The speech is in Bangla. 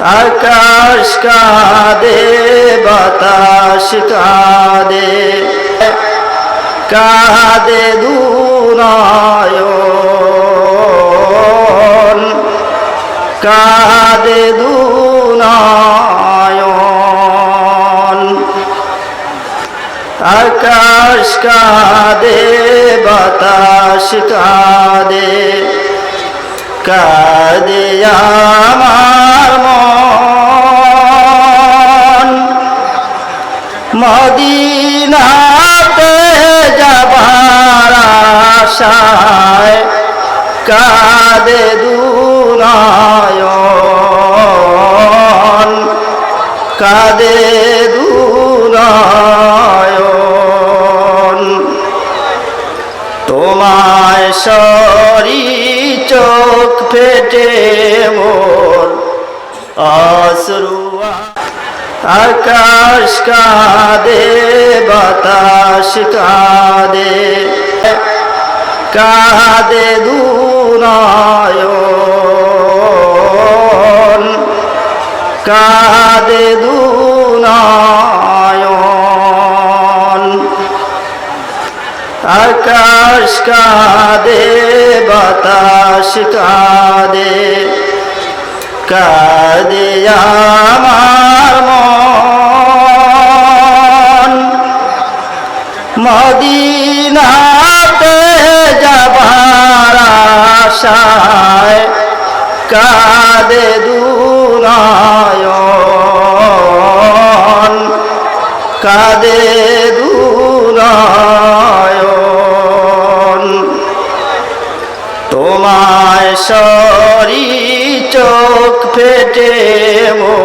আকাশ কাঁদে বাতাস কাঁদে। কাঁদে দুনায়ন। কাঁদে দুনায়ন। আকাশ কাঁদে বাতাস কাঁদে। কাঁদে আমার মন। মদিনাতে যাবার আশায় কাঁদে দুনায়ন। কাঁদে দুনায়ন। তোমায় সরি চোখ ফেটে মোর অসরুয়া আকাশ কাঁদে বাতাস কাঁদে কাঁদে দুনায়ন। কাঁদে দুনায়ন আকাশ কাঁদে বাতাস কাঁদে। কাঁদে আমার মন। মদিনাতে যাবার আশায় কাঁদে দুনায়ন। কাঁদে দুনায়ন। তোমায় সরি চোখ ফেটে অসরুয়া